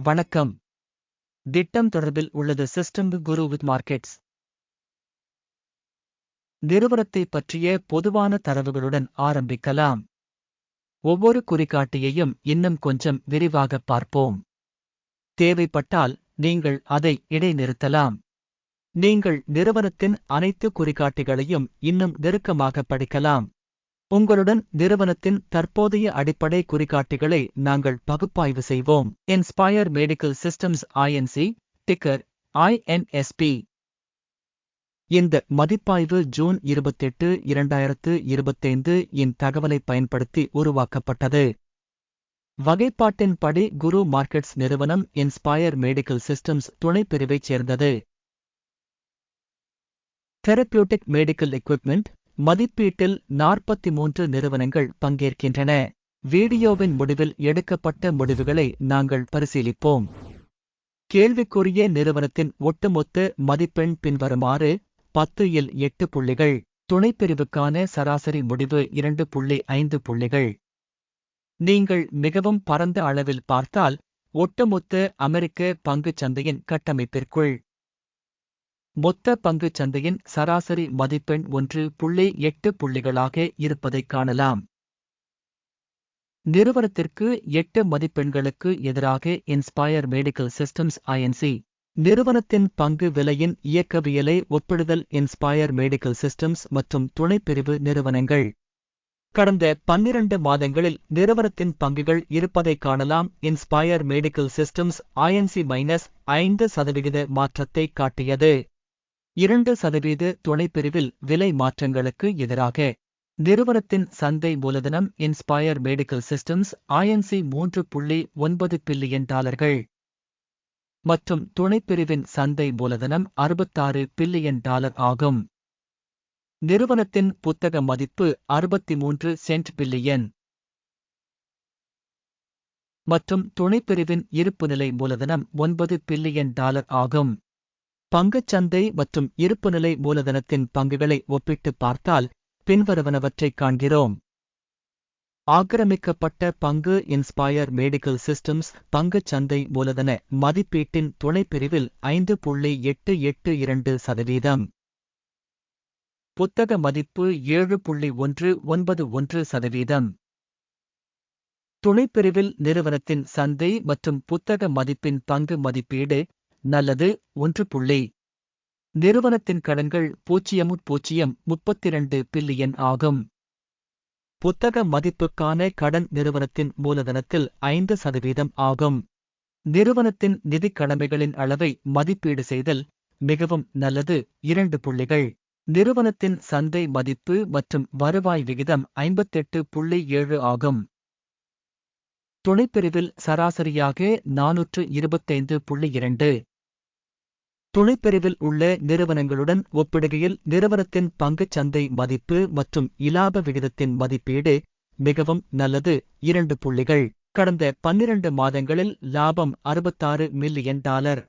வணக்கம். திட்டம் தொடர்பில் உள்ளது சிஸ்டம் குரு வித் மார்க்கெட்ஸ் நிறுவனத்தை பற்றிய பொதுவான தரவுகளுடன் ஆரம்பிக்கலாம். ஒவ்வொரு குறிகாட்டியையும் இன்னும் கொஞ்சம் விரிவாக பார்ப்போம். தேவைப்பட்டால் நீங்கள் அதை இடைநிறுத்தலாம். நீங்கள் நிறுவனத்தின் அனைத்து குறிகாட்டிகளையும் இன்னும் நெருக்கமாக படிக்கலாம். உங்களுடன் நிறுவனத்தின் தற்போதைய அடிப்படை குறிகாட்டிகளை நாங்கள் பகுப்பாய்வு செய்வோம். Inspire Medical Systems INC ticker INSP இந்த மதிப்பாய்வு ஜூன் இருபத்தெட்டு இரண்டாயிரத்து இருபத்தைந்து இன் தகவலை பயன்படுத்தி உருவாக்கப்பட்டது. வகைப்பாட்டின்படி குரு மார்க்கெட்ஸ் நிறுவனம் இன்ஸ்பயர் மெடிக்கல் சிஸ்டம்ஸ் துணைப்பிரிவைச் சேர்ந்தது. தெரப்பியூட்டிக் மெடிக்கல் எக்யூப்மெண்ட் மதிப்பீட்டில் நாற்பத்தி மூன்று நிறுவனங்கள் பங்கேற்கின்றன. வீடியோவின் முடிவில் எடுக்கப்பட்ட முடிவுகளை நாங்கள் பரிசீலிப்போம். கேள்விக்குரிய நிறுவனத்தின் ஒட்டுமொத்த மதிப்பெண் பின்வருமாறு பத்து இல் எட்டு புள்ளிகள் துணைப்பிரிவுக்கான சராசரி முடிவு இரண்டு புள்ளி ஐந்து புள்ளிகள். நீங்கள் மிகவும் பரந்த அளவில் பார்த்தால் ஒட்டுமொத்த அமெரிக்க பங்குச் சந்தையின் கட்டமைப்பிற்குள் மொத்த பங்குச் சந்தையின் சராசரி மதிப்பெண் ஒன்று புள்ளி எட்டு புள்ளிகளாக இருப்பதைக் காணலாம். நிறுவனத்திற்கு எட்டு மதிப்பெண்களுக்கு எதிராக இன்ஸ்பயர் மெடிக்கல் சிஸ்டம்ஸ் ஐஎன்சி நிறுவனத்தின் பங்கு விலையின் இயக்கவியலை ஒப்பிடுதல் இன்ஸ்பயர் மெடிக்கல் சிஸ்டம்ஸ் மற்றும் துணைப்பிரிவு நிறுவனங்கள். கடந்த பன்னிரண்டு மாதங்களில் நிறுவனத்தின் பங்குகள் இருப்பதைக் காணலாம் Inspire Medical Systems INC minus ஐந்து சதவிகித மாற்றத்தை காட்டியது. இரண்டு சதவீத துணைப்பிரிவில் விலை மாற்றங்களுக்கு எதிராக நிறுவனத்தின் சந்தை மூலதனம் இன்ஸ்பயர் மெடிக்கல் சிஸ்டம்ஸ் ஐஎன்சி மூன்று புள்ளி ஒன்பது பில்லியன் டாலர்கள். மற்றும் துணைப்பிரிவின் சந்தை மூலதனம் அறுபத்தாறு பில்லியன் டாலர் ஆகும். நிறுவனத்தின் புத்தக மதிப்பு அறுபத்தி மூன்று சென்ட் பில்லியன். மற்றும் துணைப்பிரிவின் இருப்புநிலை மூலதனம் ஒன்பது பில்லியன் டாலர் ஆகும். பங்குச்சந்தை மற்றும் இருப்புநிலை மூலதனத்தின் பங்குகளை ஒப்பிட்டு பார்த்தால் பின்வருவனவற்றைக் காண்கிறோம். ஆக்கிரமிக்கப்பட்ட பங்கு இன்ஸ்பயர் மெடிக்கல் சிஸ்டம்ஸ் பங்குச் சந்தை மூலதன மதிப்பீட்டின் துணைப்பிரிவில் ஐந்து புள்ளி எட்டு எட்டு இரண்டு சதவீதம். புத்தக மதிப்பு ஏழு புள்ளி ஒன்று ஒன்பது ஒன்று சதவீதம். துணைப்பிரிவில் நிறுவனத்தின் சந்தை மற்றும் புத்தக மதிப்பின் பங்கு மதிப்பீடு நல்லது ஒன்று புள்ளி. நிறுவனத்தின் கடன்கள் பூஜ்ஜியம் பூஜ்ஜியம் முப்பத்திரண்டு பில்லியன் ஆகும். புத்தக மதிப்புக்கான கடன் நிறுவனத்தின் மூலதனத்தில் ஐந்து சதவீதம் ஆகும். நிறுவனத்தின் நிதிக் கடமைகளின் அளவை மதிப்பீடு செய்தல் மிகவும் நல்லது. இரண்டு புள்ளிகள். நிறுவனத்தின் சந்தை மதிப்பு மற்றும் வருவாய் விகிதம் ஐம்பத்தெட்டு புள்ளி ஏழு ஆகும். துணைப்பிரிவில் சராசரியாக நானூற்று இருபத்தைந்து புள்ளி இரண்டு. துணைப்பிரிவில் உள்ள நிறுவனங்களுடன் ஒப்பிடுகையில் நிறுவனத்தின் பங்குச் சந்தை மதிப்பு மற்றும் இலாப விகிதத்தின் மதிப்பீடு மிகவும் நல்லது. இரண்டு புள்ளிகள். கடந்த பன்னிரண்டு மாதங்களில் லாபம் அறுபத்தாறு மில்லியன் டாலர்.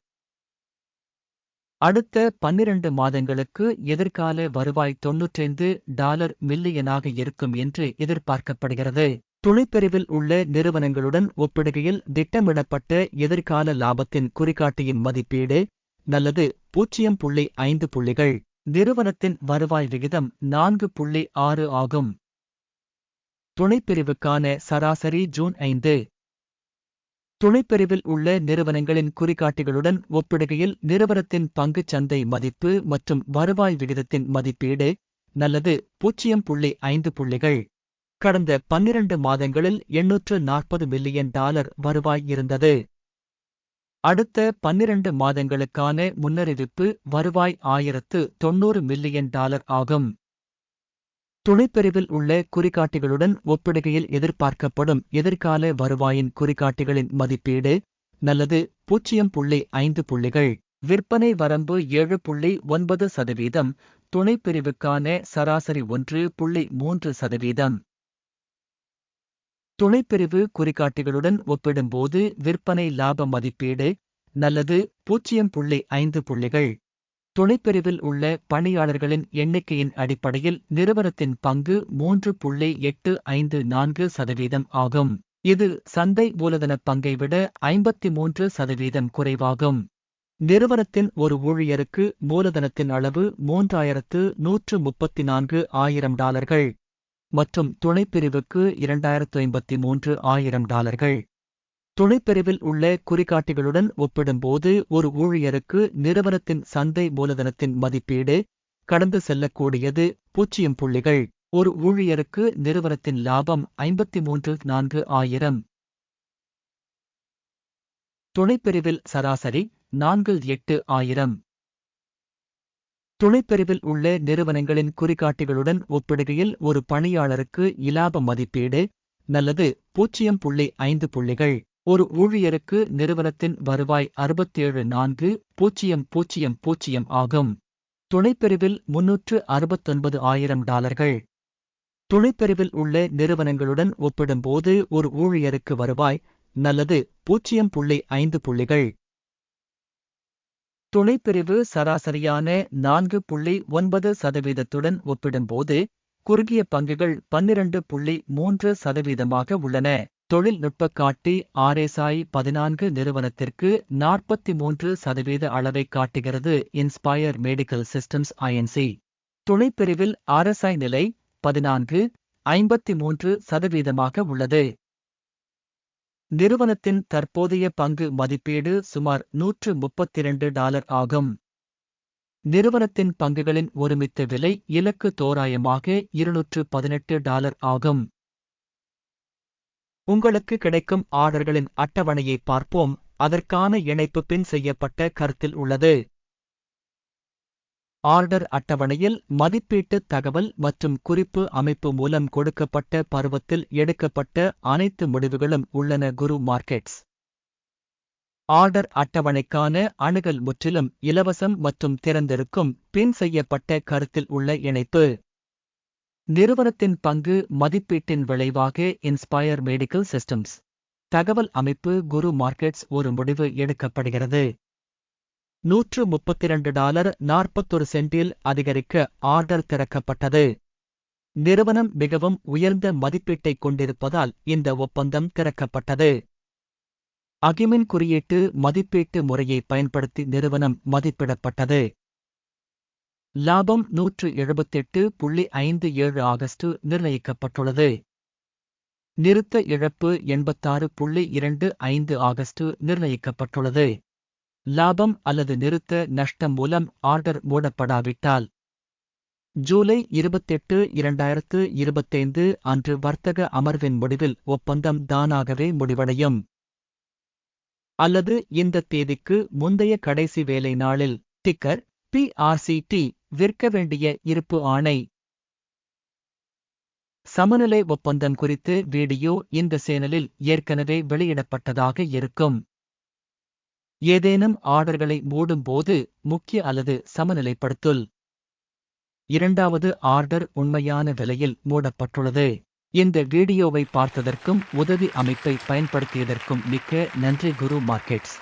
அடுத்த பன்னிரண்டு மாதங்களுக்கு எதிர்கால வருவாய் தொன்னூற்றைந்து டாலர் மில்லியனாக இருக்கும் என்று எதிர்பார்க்கப்படுகிறது. துணைப்பிரிவில் உள்ள நிறுவனங்களுடன் ஒப்பிடுகையில் திட்டமிடப்பட்ட எதிர்கால லாபத்தின் குறிகாட்டியின் மதிப்பீடு நல்லது பூஜ்ஜியம் புள்ளி ஐந்து புள்ளிகள். நிறுவனத்தின் வருவாய் விகிதம் நான்கு புள்ளி ஆறு ஆகும். துணைப்பிரிவுக்கான சராசரி ஜூன் ஐந்து. துணைப்பிரிவில் உள்ள நிறுவனங்களின் குறிகாட்டிகளுடன் ஒப்பிடுகையில் நிறுவனத்தின் பங்குச் சந்தை மதிப்பு மற்றும் வருவாய் விகிதத்தின் மதிப்பீடு நல்லது பூஜ்ஜியம் புள்ளி ஐந்து புள்ளிகள். கடந்த பன்னிரண்டு மாதங்களில் எண்ணூற்று நாற்பது மில்லியன் டாலர் வருவாய் இருந்தது. அடுத்த பன்னிரண்டு மாதங்களுக்கான முன்னறிவிப்பு வருவாய் ஆயிரத்து தொன்னூறு மில்லியன் டாலர் ஆகும். துணைப்பிரிவில் உள்ள குறிகாட்டிகளுடன் ஒப்பிடுகையில் எதிர்பார்க்கப்படும் எதிர்கால வருவாயின் குறிகாட்டிகளின் மதிப்பீடு நல்லது பூஜ்ஜியம் புள்ளி ஐந்து புள்ளிகள். விற்பனை வரம்பு ஏழு புள்ளி ஒன்பது சதவீதம் துணைப்பிரிவுக்கான சராசரி ஒன்று புள்ளி மூன்று சதவீதம். துணைப்பிரிவு குறிகாட்டிகளுடன் ஒப்பிடும்போது விற்பனை லாப மதிப்பீடு நல்லது பூஜ்ஜியம் புள்ளி ஐந்து புள்ளிகள். துணைப்பிரிவில் உள்ள பணியாளர்களின் எண்ணிக்கையின் அடிப்படையில் நிறுவனத்தின் பங்கு மூன்று புள்ளி எட்டு ஐந்து நான்கு சதவீதம் ஆகும். இது சந்தை மூலதன பங்கை விட ஐம்பத்தி மூன்று சதவீதம் குறைவாகும். நிறுவனத்தின் ஒரு ஊழியருக்கு மூலதனத்தின் அளவு மூன்றாயிரத்து நூற்று முப்பத்தி நான்கு ஆயிரம் டாலர்கள். மற்றும் துணைப்பிரிவுக்கு இரண்டாயிரத்து ஐம்பத்தி மூன்று ஆயிரம் டாலர்கள். துணைப்பிரிவில் உள்ள குறிகாட்டிகளுடன் ஒப்பிடும்போது ஒரு ஊழியருக்கு நிறுவனத்தின் சந்தை மூலதனத்தின் மதிப்பீடு கடந்து செல்லக்கூடியது பூஜ்ஜியம் புள்ளிகள். ஒரு ஊழியருக்கு நிறுவனத்தின் லாபம் ஐம்பத்தி மூன்று நான்கு ஆயிரம். துணைப்பிரிவில் சராசரி நான்கு எட்டு ஆயிரம். துணைப்பிரிவில் உள்ள நிறுவனங்களின் குறிகாட்டிகளுடன் ஒப்பிடுகையில் ஒரு பணியாளருக்கு இலாப மதிப்பீடு நல்லது பூஜ்ஜியம் புள்ளி ஐந்து புள்ளிகள். ஒரு ஊழியருக்கு நிறுவனத்தின் வருவாய் அறுபத்தேழு நான்கு பூஜ்ஜியம் பூஜ்ஜியம் பூஜ்ஜியம் ஆகும். துணைப்பிரிவில் முன்னூற்று அறுபத்தொன்பது ஆயிரம் டாலர்கள். துணைப்பிரிவில் உள்ள நிறுவனங்களுடன் ஒப்பிடும்போது ஒரு ஊழியருக்கு வருவாய் நல்லது பூஜ்ஜியம் புள்ளி ஐந்து புள்ளிகள். துணைப்பிரிவு சராசரியான நான்கு புள்ளி ஒன்பது சதவீதத்துடன் ஒப்பிடும்போது குறுகிய பங்குகள் பன்னிரண்டு புள்ளி மூன்று சதவீதமாக உள்ளன. தொழில்நுட்ப காட்டி ஆர்எஸ்ஐ பதினான்கு நிறுவனத்திற்கு நாற்பத்தி மூன்று சதவீத அளவை காட்டுகிறது இன்ஸ்பயர் மெடிக்கல் சிஸ்டம்ஸ் ஐஎன்சி துணைப்பிரிவில் ஆர்எஸ்ஐ நிலை பதினான்கு ஐம்பத்தி மூன்று சதவீதமாக உள்ளது. நிறுவனத்தின் தற்போதைய பங்கு மதிப்பீடு சுமார் நூற்று முப்பத்திரண்டு டாலர் ஆகும். நிறுவனத்தின் பங்குகளின் ஒருமித்த விலை இலக்கு தோராயமாக இருநூற்று பதினெட்டு டாலர் ஆகும். உங்களுக்கு கிடைக்கும் ஆர்டர்களின் அட்டவணையை பார்ப்போம். அதற்கான இணைப்பு பின் செய்யப்பட்ட கருத்தில் உள்ளது. ஆர்டர் அட்டவணையில் மதிப்பீட்டு தகவல் மற்றும் குறிப்பு அமைப்பு மூலம் கொடுக்கப்பட்ட பருவத்தில் எடுக்கப்பட்ட அனைத்து முடிவுகளும் உள்ளன குரு மார்க்கெட்ஸ். ஆர்டர் அட்டவணைக்கான அணுகல் முற்றிலும் இலவசம் மற்றும் திறந்திருக்கும் பின் செய்யப்பட்ட கருத்தில் உள்ள இணைப்பு. நிறுவனத்தின் பங்கு மதிப்பீட்டின் விளைவாக இன்ஸ்பயர் மெடிக்கல் சிஸ்டம்ஸ். தகவல் அமைப்பு குரு மார்க்கெட்ஸ் ஒரு முடிவு எடுக்கப்படுகிறது. நூற்று முப்பத்திரண்டு டாலர் நாற்பத்தொரு சென்டில் அதிகரிக்க ஆர்டர் திறக்கப்பட்டது. நிறுவனம் மிகவும் உயர்ந்த மதிப்பீட்டைக் கொண்டிருப்பதால் இந்த ஒப்பந்தம் திறக்கப்பட்டது. அகிமின் குறியீட்டு மதிப்பீட்டு முறையை பயன்படுத்தி நிறுவனம் மதிப்பிடப்பட்டது. லாபம் நூற்று எழுபத்தெட்டு புள்ளி ஐந்து ஏழு ஆகஸ்ட் நிர்ணயிக்கப்பட்டுள்ளது. நிறுத்த இழப்பு எண்பத்தாறு புள்ளி இரண்டு ஐந்து ஆகஸ்ட் நிர்ணயிக்கப்பட்டுள்ளது. லாபம் அல்லது நிறுத்த நஷ்டம் மூலம் ஆர்டர் மூடப்படாவிட்டால். ஜூலை இருபத்தெட்டு இரண்டாயிரத்து இருபத்தைந்து அன்று வர்த்தக அமர்வின் முடிவில் ஒப்பந்தம் தானாகவே முடிவடையும். அல்லது இந்த தேதிக்கு முந்தைய கடைசி வேலை நாளில் டிக்கர் பிஆர்சிடி விற்க வேண்டிய இருப்பு ஆணை. சமநிலை ஒப்பந்தம் குறித்து வீடியோ இந்த சேனலில் ஏற்கனவே வெளியிடப்பட்டதாக இருக்கும். ஏதேனும் ஆர்டர்களை மூடும்போது முக்கிய அல்லது சமநிலைப்படுத்துல் இரண்டாவது ஆர்டர் உண்மையான விலையில் மூடப்பட்டுள்ளது. இந்த வீடியோவை பார்த்ததற்கும் உதவி அமைப்பை பயன்படுத்தியதற்கும் மிக்க நன்றி குரு மார்க்கெட்ஸ்.